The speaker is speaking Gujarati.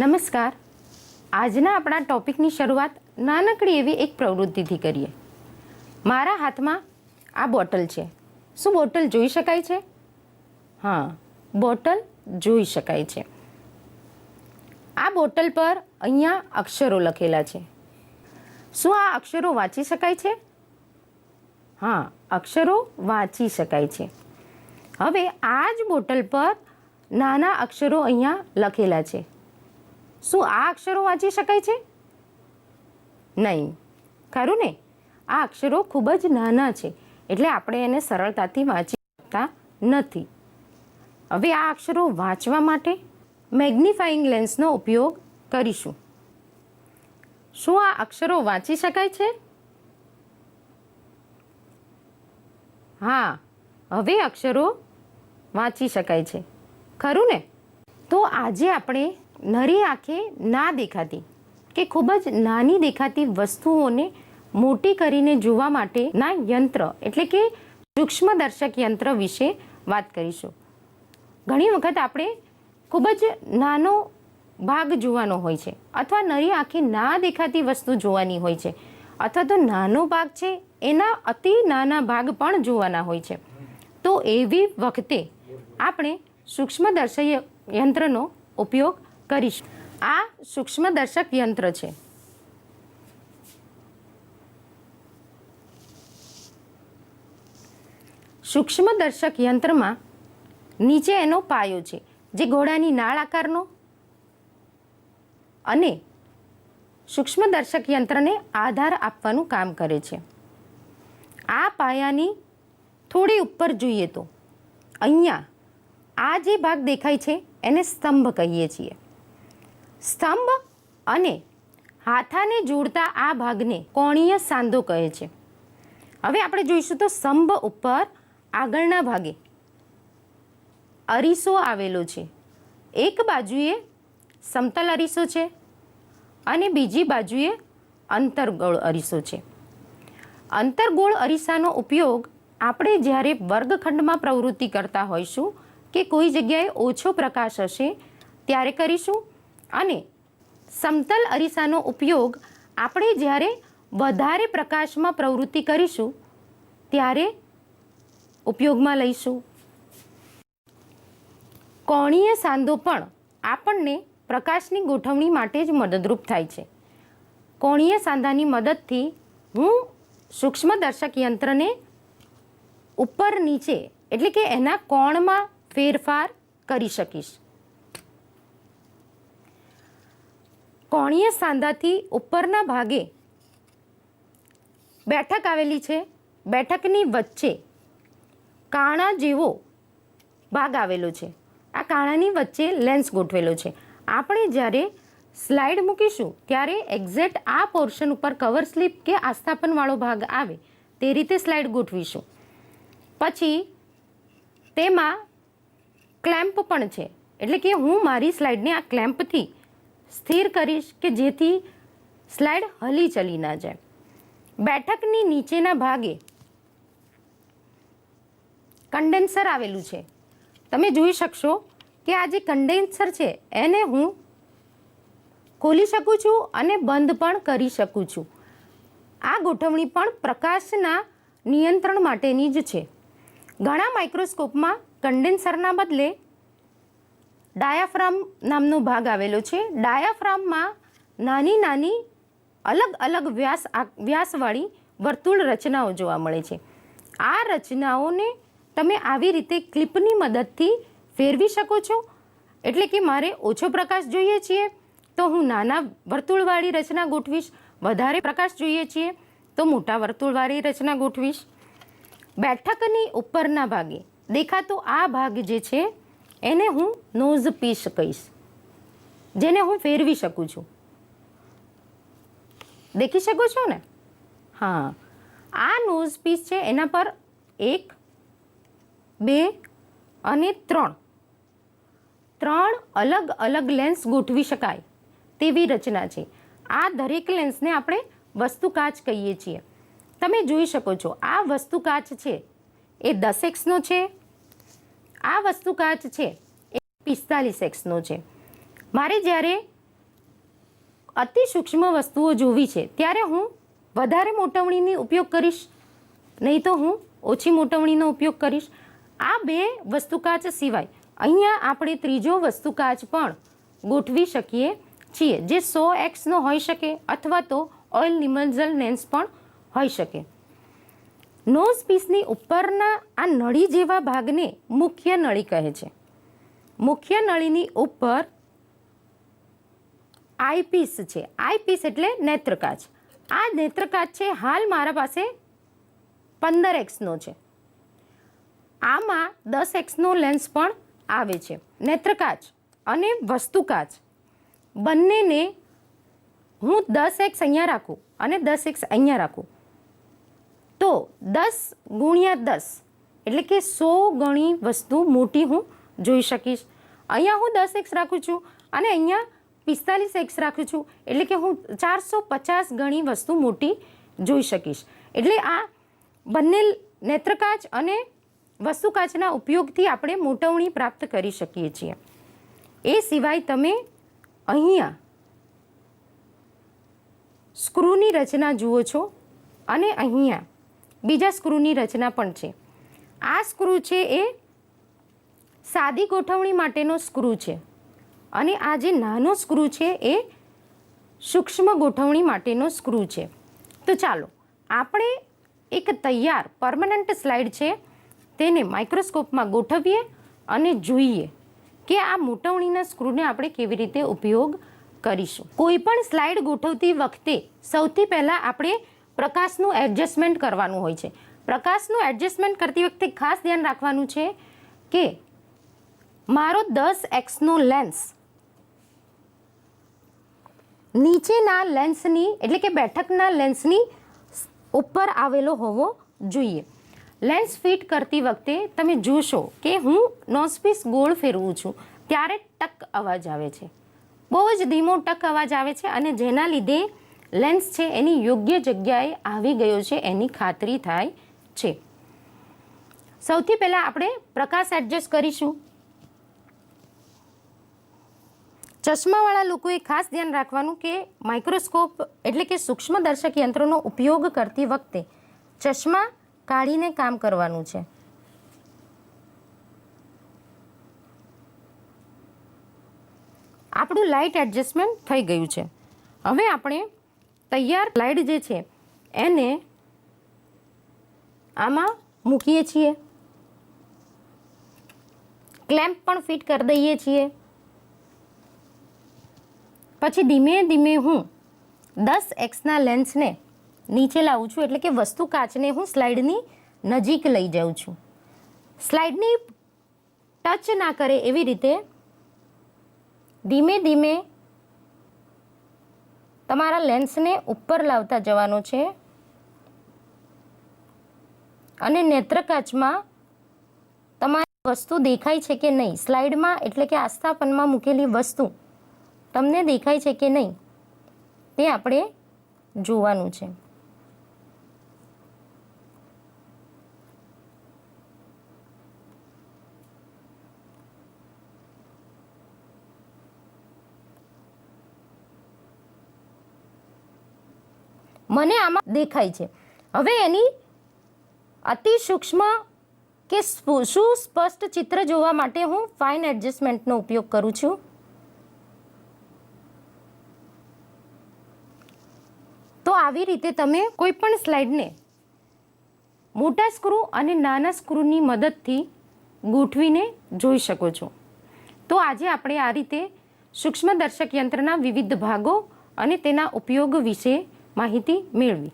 નમસ્કાર. આજના આપણા ટોપિકની શરૂઆત નાનકડી એવી એક પ્રવૃત્તિથી કરીએ. મારા હાથમાં આ બોટલ છે. શું બોટલ જોઈ શકાય છે? હા, બોટલ જોઈ શકાય છે. આ બોટલ પર અહીંયા અક્ષરો લખેલા છે. શું આ અક્ષરો વાંચી શકાય છે? હા, અક્ષરો વાંચી શકાય છે. હવે આ જ બોટલ પર નાના અક્ષરો અહીંયા લખેલા છે. શું આ અક્ષરો વાંચી શકાય છે? નહીં. ખરું ને? આ અક્ષરો ખૂબ જ નાના છે, એટલે આપણે એને સરળતાથી વાંચી શકતા નથી. હવે આ અક્ષરો વાંચવા માટે મેગ્નિફાઈંગ લેન્સનો ઉપયોગ કરીશું. શું આ અક્ષરો વાંચી શકાય છે? હા, હવે અક્ષરો વાંચી શકાય છે. ખરું ને? તો આજે આપણે નરી આંખે ના દેખાતી કે ખૂબ જ નાની દેખાતી વસ્તુઓને મોટી કરીને જોવા માટેના યંત્ર, એટલે કે સૂક્ષ્મદર્શક યંત્ર વિશે વાત કરીશું. ઘણી વખત આપણે ખૂબ જ નાનો ભાગ જોવાનો હોય છે, અથવા નરી આંખે ના દેખાતી વસ્તુ જોવાની હોય છે, અથવા તો નાનો ભાગ છે, એના અતિ નાના ભાગ પણ જોવાના હોય છે. તો એવી વખતે આપણે સૂક્ષ્મદર્શક યંત્રનો ઉપયોગ કરીશું. આ સૂક્ષ્મદર્શક યંત્ર છે. સૂક્ષ્મદર્શક યંત્રમાં નીચે એનો પાયો છે, જે ઘોડાની નાળ આકારનો અને સૂક્ષ્મદર્શક યંત્રને આધાર આપવાનું કામ કરે છે. આ પાયાની થોડી ઉપર જોઈએ તો, અહીંયા આ જે ભાગ દેખાય છે, એને સ્તંભ કહીએ છીએ. સ્તંભ અને હાથાને જોડતા આ ભાગને કોણીય સાંધો કહે છે. હવે આપણે જોઈશું તો સ્તંભ ઉપર આગળના ભાગે અરીસો આવેલો છે. એક બાજુએ સમતલ અરીસો છે અને બીજી બાજુએ અંતરગોળ અરીસો છે. અંતરગોળ અરીસાનો ઉપયોગ આપણે જ્યારે વર્ગખંડમાં પ્રવૃત્તિ કરતા હોઈશું કે કોઈ જગ્યાએ ઓછો પ્રકાશ હશે ત્યારે કરીશું? અને સમતલ અરીસાનો ઉપયોગ આપણે જ્યારે વધારે પ્રકાશમાં પ્રવૃત્તિ કરીશું, ત્યારે ઉપયોગમાં લઈશું. કોણીય સાંધો પણ આપણને પ્રકાશની ગોઠવણી માટે જ મદદરૂપ થાય છે. કોણીય સાંધાની મદદથી હું સૂક્ષ્મદર્શક યંત્રને ઉપર નીચે, એટલે કે એના કોણમાં ફેરફાર કરી શકીશ. કોણીય સાંધાથી ઉપરના ભાગે બેઠક આવેલી છે. બેઠકની વચ્ચે કાણા જેવો ભાગ આવેલો છે. આ કાણાની વચ્ચે લેન્સ ગોઠવેલો છે. આપણે જ્યારે સ્લાઇડ મૂકીશું, ત્યારે એક્ઝેક્ટ આ પોર્શન ઉપર કવર સ્લીપ કે આસ્થાપનવાળો ભાગ આવે, તે રીતે સ્લાઇડ ગોઠવીશું. પછી તેમાં ક્લેમ્પ પણ છે. એટલે કે હું મારી સ્લાઇડને આ ક્લેમ્પથી સ્થિર કરીશ કે જેથી સ્લાઇડ હલી ચલી ના જાય. બેઠકની નીચેના ભાગે કન્ડેન્સર આવેલું છે. તમે જોઈ શકશો કે આ જે કન્ડેન્સર છે, એને હું ખોલી શકું છું અને બંધ પણ કરી શકું છું. આ ગોઠવણી પણ પ્રકાશના નિયંત્રણ માટેની જ છે. ઘણા માઇક્રોસ્કોપમાં કન્ડેન્સરના બદલે ડાયાફ્રામ નામનો ભાગ આવેલો છે. ડાયાફ્રામમાં નાની નાની અલગ અલગ વ્યાસ વ્યાસવાળી વર્તુળ રચનાઓ જોવા મળે છે. આ રચનાઓને તમે આવી રીતે ક્લિપની મદદથી ફેરવી શકો છો. એટલે કે મારે ઓછો પ્રકાશ જોઈએ છીએ, તો હું નાના વર્તુળવાળી રચના ગોઠવીશ, વધારે પ્રકાશ જોઈએ છીએ, તો મોટા વર્તુળવાળી રચના ગોઠવીશ. બેઠકની ઉપરના ભાગે દેખાતો આ ભાગ જે છે એને હું નોઝ પીસ કહીશ. જેને હું ફેરવી શકું છું. દેખી શકો છો ને? હા. આ નોઝ પીસ છે એના પર એક, બે અને ત્રણ. ત્રણ અલગ અલગ લેન્સ ગોઠવી શકાય તેવી રચના છે. આ દરેક લેન્સને આપણે વસ્તુ કાચ કહીએ છીએ. તમે જોઈ શકો છો આ વસ્તુ કાચ છે. એ દસ એક્સનો છે આ વસ્તુ કાચ છે, એ પિસ્તાલીસ એક્સનો છે. મારે જ્યારે અતિ સૂક્ષ્મ વસ્તુઓ જોવી છે, ત્યારે હું વધારે મોટવણીની ઉપયોગ કરીશ, નહીં તો હું ઓછી મોટવણીનો ઉપયોગ કરીશ. આ બે વસ્તુકાચ સિવાય અહીંયા આપણે ત્રીજો વસ્તુકાચ પણ ગોઠવી શકીએ છીએ, જે સો એક્સનો હોઈ શકે અથવા તો ઓઇલ નિમન્ઝલ લેન્સ પણ હોઈ શકે. નોઝ પીસની ઉપરના આ નળી જેવા ભાગને મુખ્ય નળી કહે છે. મુખ્ય નળીની ઉપર આઈપીસ છે. આઈપીસ એટલે નેત્રકાચ. આ નેત્રકાચ છે, હાલ મારા પાસે પંદર એક્સનો છે. આમાં દસ એક્સનો લેન્સ પણ આવે છે. નેત્રકાચ અને વસ્તુકાચ. બંનેને હું દસ એક્સ અહીંયા રાખું અને દસ એક્સ અહીંયા રાખું. તો દસ ગુણ્યા દસ એટલે કે સો ગણી વસ્તુ મોટી હું જોઈ શકીશ. અહીંયા હું દસ એક્સ રાખું છું અને અહીંયા પિસ્તાલીસ એક્સ રાખું છું એટલે કે હું ચારસો પચાસ ગણી વસ્તુ મોટી જોઈ શકીશ. એટલે આ બંને નેત્રકાચ અને વસ્તુકાચના ઉપયોગથી આપણે મોટવણી પ્રાપ્ત કરી શકીએ છીએ. એ સિવાય તમે અહીંયા સ્ક્રૂની રચના જુઓ છો અને અહીંયા બીજા સ્ક્રૂની રચના પણ છે. આ સ્ક્રૂ છે એ સાદી ગોઠવણી માટેનો સ્ક્રૂ છે અને આ જે નાનો સ્ક્રૂ છે એ સૂક્ષ્મ ગોઠવણી માટેનો સ્ક્રૂ છે. તો ચાલો, આપણે એક તૈયાર પરમનન્ટ સ્લાઇડ છે તેને માઇક્રોસ્કોપમાં ગોઠવીએ અને જોઈએ કે આ મોટવણીના સ્ક્રૂને આપણે કેવી રીતે ઉપયોગ કરીશું. કોઈ પણ સ્લાઇડ ગોઠવતી વખતે સૌથી પહેલાં આપણે પ્રકાશનું એડજસ્ટમેન્ટ કરવાનું હોય છે. પ્રકાશનું એડજસ્ટમેન્ટ કરતી વખતે ખાસ ધ્યાન રાખવાનું છે કે મારો દસ એક્સનો લેન્સ નીચેના લેન્સની એટલે કે બેઠકના લેન્સની ઉપર આવેલો હોવો જોઈએ. લેન્સ ફિટ કરતી વખતે તમે જોશો કે હું નોસપીસ ગોળ ફેરવું છું, ત્યારે ટક અવાજ આવે છે. બહુ જ ધીમો ટક અવાજ આવે છે અને જેના લીધે લેન્સ છે એની યોગ્ય જગ્યાએ આવી ગયો છે, એની ખાતરી થાય છે. સૌથી પહેલાં આપણે પ્રકાશ એડજસ્ટ કરીશું. ચશ્માવાળા લોકોએ ખાસ ધ્યાન રાખવાનું કે માઇક્રોસ્કોપ એટલે કે સૂક્ષ્મદર્શક યંત્રનો ઉપયોગ કરતી વખતે ચશ્મા કાઢીને કામ કરવાનું છે. આપણું લાઇટ એડજસ્ટમેન્ટ થઈ ગયું છે. હવે આપણે તૈયાર સ્લાઇડ જે છે, એને આમાં મૂકીએ છીએ. ક્લેમ્પ પણ ફિટ કરી દઈએ છીએ. પછી ધીમે ધીમે હું દસ એક્સના લેન્સને નીચે લાવું છું, એટલે કે વસ્તુ કાચને હું સ્લાઇડની નજીક લઈ જાઉં છું. સ્લાઇડની ટચ ના કરે એવી રીતે ધીમે ધીમે તમારા લેન્સને ઉપર લાવતા જવાનું છે અને નેત્રકાચમાં તમારી વસ્તુ દેખાય છે કે નહીં. સ્લાઇડમાં એટલે કે આસ્થાપનમાં મૂકેલી વસ્તુ તમને દેખાય છે કે નહીં, તે આપણે જોવાનું છે. મને આમાં દેખાય છે. હવે એની અતિ સૂક્ષ્મ કે સ્પુ- સુસ્પષ્ટ ચિત્ર જોવા માટે હું ફાઇન એડજસ્ટમેન્ટનો ઉપયોગ કરું છું. તો આવી રીતે તમે કોઈ પણ સ્લાઇડને મોટા સ્ક્રૂ અને નાના સ્ક્રૂની મદદથી ગોઠવીને જોઈ શકો છો. તો આજે આપણે આ રીતે સૂક્ષ્મદર્શક યંત્રના વિવિધ ભાગો અને તેના ઉપયોગ વિશે માહિતી મેળવી.